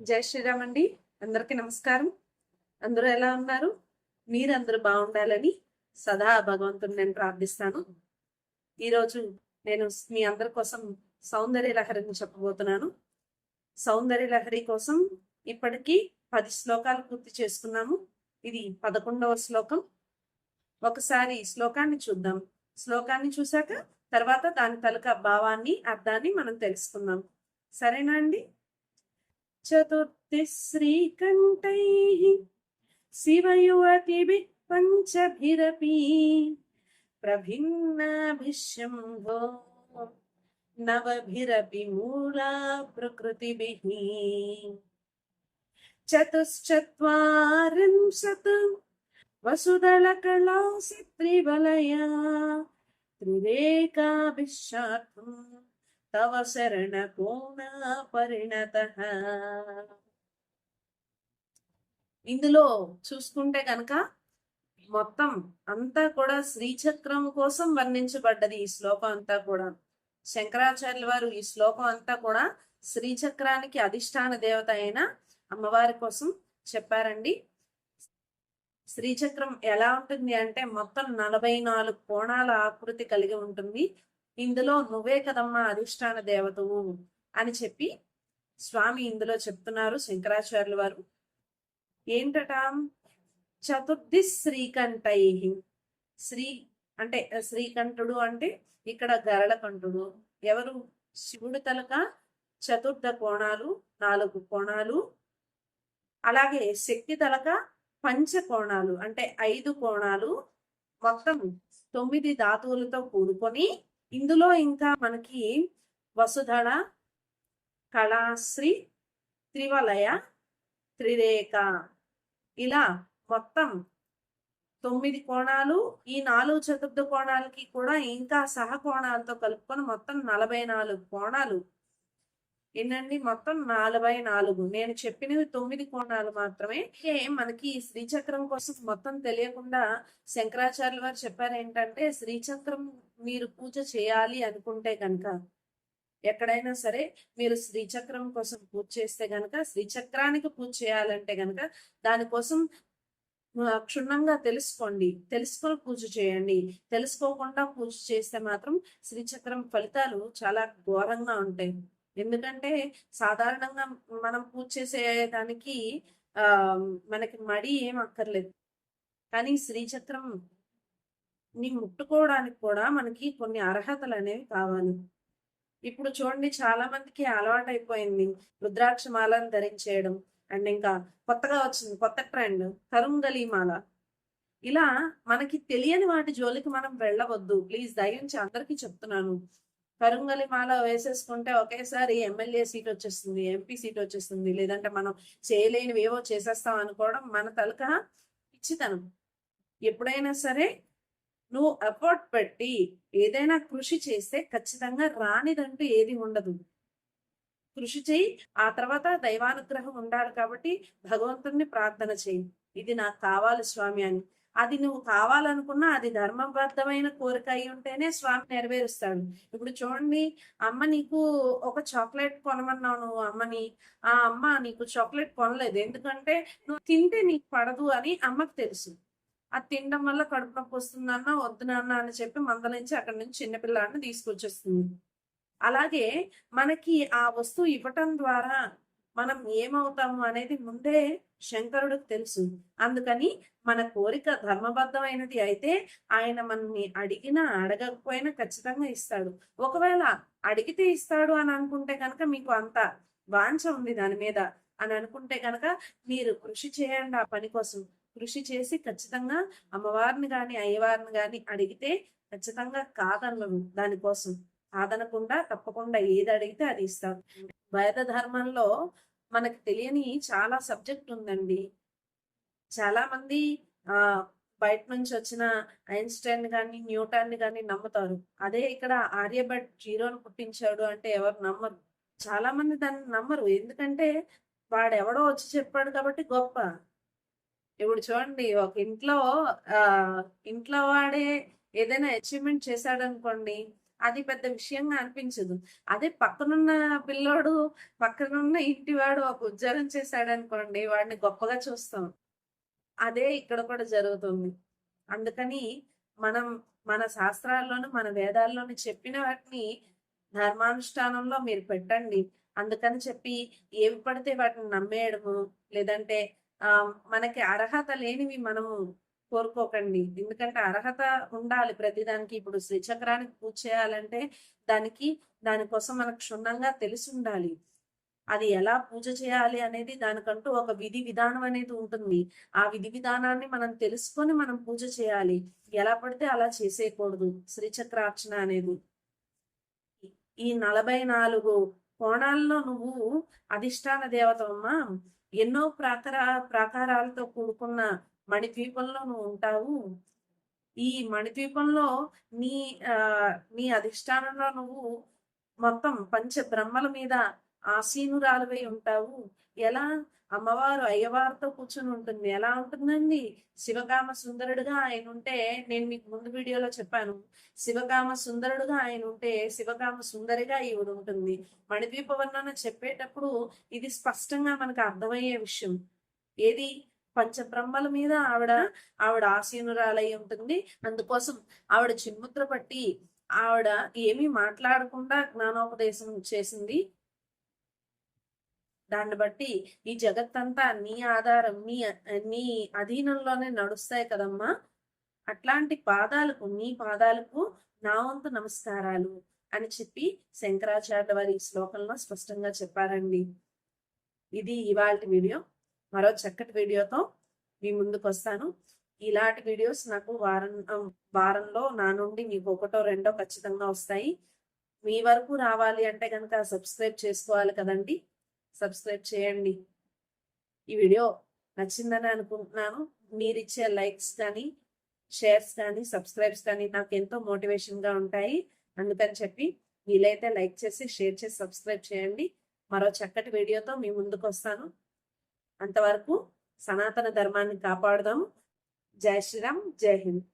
జై శ్రీరామ్ అండి. అందరికీ నమస్కారం. అందరూ ఎలా ఉన్నారు? మీరందరూ బాగుండాలని సదా భగవంతుని నేను ప్రార్థిస్తాను. ఈరోజు నేను మీ అందరి కోసం సౌందర్య లహరిని చెప్పబోతున్నాను. సౌందర్య లహరి కోసం ఇప్పటికీ పది శ్లోకాలు పూర్తి చేసుకున్నాము. ఇది పదకొండవ శ్లోకం. ఒకసారి శ్లోకాన్ని చూద్దాం. శ్లోకాన్ని చూశాక తర్వాత దాని తలక భావాన్ని అర్థాన్ని మనం తెలుసుకుందాం. సరేనా అండి? चतुर्तिश्रीकण्ठैः शिवयुवतिभिः पञ्चभिरपि प्रभिन्नाभिशम्भो नवभिरपि मूला प्रकृतिभिः चतुश्चत्वारिंशत् वसुदलकलासि त्रिवलया त्रिरेकाभिशाखम् తవ శరణ కోణ పరిణత ఇందులో చూసుకుంటే కనుక మొత్తం అంతా కూడా శ్రీచక్రం కోసం వర్ణించబడ్డది ఈ శ్లోకం అంతా కూడా. శంకరాచార్యుల వారు ఈ శ్లోకం అంతా కూడా శ్రీచక్రానికి అధిష్టాన దేవత అయిన అమ్మవారి కోసం చెప్పారండి. శ్రీచక్రం ఎలా ఉంటుంది అంటే మొత్తం నలభై నాలుగు కోణాల ఆకృతి కలిగి ఉంటుంది. ఇందులో నువ్వే కదమ్మా అధిష్టాన దేవతవు అని చెప్పి స్వామి ఇందులో చెప్తున్నారు శంకరాచార్యుల వారు. ఏంటట? చతుర్థి శ్రీకంఠై. శ్రీ అంటే శ్రీకంఠుడు అంటే ఇక్కడ గరళకంఠుడు. ఎవరు? శివుడు తలక చతుర్థ కోణాలు నాలుగు కోణాలు అలాగే శక్తి తలక పంచ కోణాలు అంటే ఐదు కోణాలు మొత్తం తొమ్మిది ధాతువులతో కూడుకొని ఇందులో ఇంకా మనకి వసుధళ కళాశ్రీ త్రివలయ త్రిరేఖ. ఇలా మొత్తం తొమ్మిది కోణాలు ఈ నాలుగు చతుర్థ కోణాలకి కూడా ఇంకా సహకోణాలతో కలుపుకొని మొత్తం నలభై నాలుగు కోణాలు ఏంటండి? మొత్తం నలభై నాలుగు. నేను చెప్పినవి తొమ్మిది కోణాలు మాత్రమే. మనకి శ్రీచక్రం కోసం మొత్తం తెలియకుండా శంకరాచార్యుల వారు చెప్పారు ఏంటంటే శ్రీచక్రం మీరు పూజ చేయాలి అనుకుంటే కనుక ఎక్కడైనా సరే మీరు శ్రీచక్రం కోసం పూజ చేస్తే గనక శ్రీచక్రానికి పూజ చేయాలంటే గనక దానికోసం క్షుణ్ణంగా తెలుసుకోండి. తెలుసుకొని పూజ చేయండి. తెలుసుకోకుండా పూజ చేస్తే మాత్రం శ్రీచక్రం ఫలితాలు చాలా ఘోరంగా ఉంటాయి. ఎందుకంటే సాధారణంగా మనం పూజ చేసేదానికి ఆ మనకి మడి ఏం అక్కర్లేదు. కానీ శ్రీచక్రం ని ముట్టుకోవడానికి కూడా మనకి కొన్ని అర్హతలు అనేవి కావాలి. ఇప్పుడు చూడండి చాలా మందికి అలవాటు అయిపోయింది రుద్రాక్ష మాలను ధరించేయడం అండ్ ఇంకా కొత్తగా వచ్చింది కొత్త ట్రెండ్ కరుంగలి మాల. ఇలా మనకి తెలియని వాటి జోలికి మనం వెళ్ళవద్దు. ప్లీజ్ దయించి అందరికీ చెప్తున్నాను. కరుంగలి మాల వేసేసుకుంటే ఒకేసారి ఎమ్మెల్యే సీట్ వచ్చేస్తుంది ఎంపీ సీట్ వచ్చేస్తుంది. లేదంటే మనం చేయలేనివి ఏవో చేసేస్తాం అనుకోవడం మన తలక పిచ్చితనం. ఎప్పుడైనా సరే నువ్వు ఎఫర్ట్ పెట్టి ఏదైనా కృషి చేస్తే ఖచ్చితంగా రానిదంటూ ఏది ఉండదు. కృషి చేయి ఆ తర్వాత దైవానుగ్రహం ఉండాలి కాబట్టి భగవంతుణ్ణి ప్రార్థన చేయి. ఇది నాకు కావాలి స్వామి అని. అది నువ్వు కావాలనుకున్నా అది ధర్మబద్ధమైన కోరిక అయి ఉంటేనే స్వామి నెరవేరుస్తాడు. ఇప్పుడు చూడండి అమ్మ నీకు ఒక చాక్లెట్ కొనమన్నావు నువ్వు అమ్మని. ఆ అమ్మ నీకు చాక్లెట్ కొనలేదు. ఎందుకంటే నువ్వు తింటే నీకు పడదు అని అమ్మకు తెలుసు. అది తినడం వల్ల కడుపు నొప్పి వస్తుందన్న వద్దు నాన్న అని చెప్పి మందలించి అక్కడి నుంచి చిన్నపిల్లాడిని తీసుకొచ్చేస్తుంది. అలాగే మనకి ఆ వస్తువు ఇవ్వటం ద్వారా మనం ఏమవుతాము అనేది ముందే శంకరుడికి తెలుసు. అందుకని మన కోరిక ధర్మబద్ధమైనది అయితే ఆయన మనని అడిగినా అడగకపోయినా ఖచ్చితంగా ఇస్తాడు. ఒకవేళ అడిగితే ఇస్తాడు అని అనుకుంటే కనుక మీకు అంత వాంఛ ఉంది దాని మీద అని అనుకుంటే కనుక మీరు కృషి చేయండి ఆ పని కోసం. కృషి చేసి ఖచ్చితంగా అమ్మవారిని కానీ అయ్యవారిని కానీ అడిగితే ఖచ్చితంగా కాదనను దానికోసం కాదనకుండా తప్పకుండా ఏది అడిగితే అది ఇస్తాం. వేద ధర్మంలో మనకు తెలియని చాలా సబ్జెక్ట్ ఉందండి. చాలా మంది ఆ బయట నుంచి వచ్చిన ఐన్స్టైన్ కానీ న్యూటన్ కానీ నమ్ముతారు. అదే ఇక్కడ ఆర్యభట్ జీరోను పుట్టించాడు అంటే ఎవరు నమ్మరు. చాలా మంది దాన్ని నమ్మరు. ఎందుకంటే వాడు ఎవడో వచ్చి చెప్పాడు కాబట్టి గొప్ప. ఇప్పుడు చూడండి ఒక ఇంట్లో ఆ ఇంట్లో వాడే ఏదైనా అచీవ్మెంట్ చేశాడనుకోండి అది పెద్ద విషయంగా అనిపించదు. అదే పక్కనున్న పిల్లోడు పక్కనున్న ఇంటివాడు ఒక ఉద్యోగం చేశాడు అనుకోండి వాడిని గొప్పగా చూస్తాం. అదే ఇక్కడ కూడా జరుగుతుంది. అందుకని మనం మన శాస్త్రాల్లోను మన వేదాల్లోను చెప్పిన వాటిని ధర్మానుష్ఠానంలో మీరు పెట్టండి. అందుకని చెప్పి ఏవి పడితే వాటిని నమ్మేయడము లేదంటే ఆ మనకి అర్హత లేనివి మనము కోరుకోకండి. ఎందుకంటే అర్హత ఉండాలి ప్రతిదానికి ఇప్పుడు శ్రీచక్రానికి పూజ చేయాలంటే దానికి దానికోసం మనకు క్షుణ్ణంగా తెలిసి ఉండాలి. అది ఎలా పూజ చేయాలి అనేది దానికంటూ ఒక విధి విధానం అనేది ఉంటుంది. ఆ విధి విధానాన్ని మనం తెలుసుకొని మనం పూజ చేయాలి. ఎలా పడితే అలా చేసేయకూడదు శ్రీచక్రార్చన అనేది. ఈ నలభై నాలుగు కోణాల్లో నువ్వు అధిష్టాన దేవతమ్మా ఎన్నో ప్రాకార ప్రాకారాలతో కూడుకున్న మణిద్వీపంలో నువ్వు ఉంటావు. ఈ మణిద్వీపంలో నీ ఆ నీ అధిష్టానంలో నువ్వు మొత్తం పంచ బ్రహ్మల మీద ఆసీనురాలువై ఉంటావు. ఎలా అమ్మవారు అయ్యవారితో కూర్చొని ఉంటుంది. ఎలా ఉంటుందండి? శివకామ సుందరుడుగా ఆయన ఉంటే నేను మీకు ముందు వీడియోలో చెప్పాను. శివకామ సుందరుడుగా ఆయన ఉంటే శివకామ సుందరిగా ఈవిడ ఉంటుంది. మణిద్వీప వర్ణన చెప్పేటప్పుడు ఇది స్పష్టంగా మనకు అర్థమయ్యే విషయం. ఏది? పంచబ్రహ్మల మీద ఆవిడ ఆవిడ ఆసీనురాలై ఉంటుంది. అందుకోసం ఆవిడ చిన్ముద్ర పట్టి ఆవిడ ఏమీ మాట్లాడకుండా జ్ఞానోపదేశం చేసింది. దాన్ని బట్టి ఈ జగత్తంతా నీ ఆధారం నీ నీ అధీనంలోనే నడుస్తాయి కదమ్మా. అట్లాంటి పాదాలకు నీ పాదాలకు నా వంతు నమస్కారాలు అని చెప్పి శంకరాచార్య వారి శ్లోకంలో స్పష్టంగా చెప్పారండి. ఇది ఇవాళ వీడియో. మరో చక్కటి వీడియోతో మీ ముందుకు వస్తాను. ఇలాంటి వీడియోస్ నాకు వారం వారంలో నా నుండి మీకు ఒకటో రెండో ఖచ్చితంగా వస్తాయి. మీ వరకు రావాలి అంటే కనుక సబ్స్క్రైబ్ చేసుకోవాలి కదండి. సబ్స్క్రైబ్ చేయండి. ఈ వీడియో నచ్చిందని అనుకుంటున్నాను. మీరు ఇచ్చే లైక్స్ కానీ షేర్స్ కానీ సబ్స్క్రైబ్స్ కానీ నాకు ఎంతో మోటివేషన్గా ఉంటాయి. అందుకని చెప్పి వీలైతే లైక్ చేసి షేర్ చేసి సబ్స్క్రైబ్ చేయండి. మరో చక్కటి వీడియోతో మీ ముందుకు వస్తాను. అంతవరకు సనాతన ధర్మాన్ని కాపాడదాం. జై శ్రీరామ్ జై హింద్.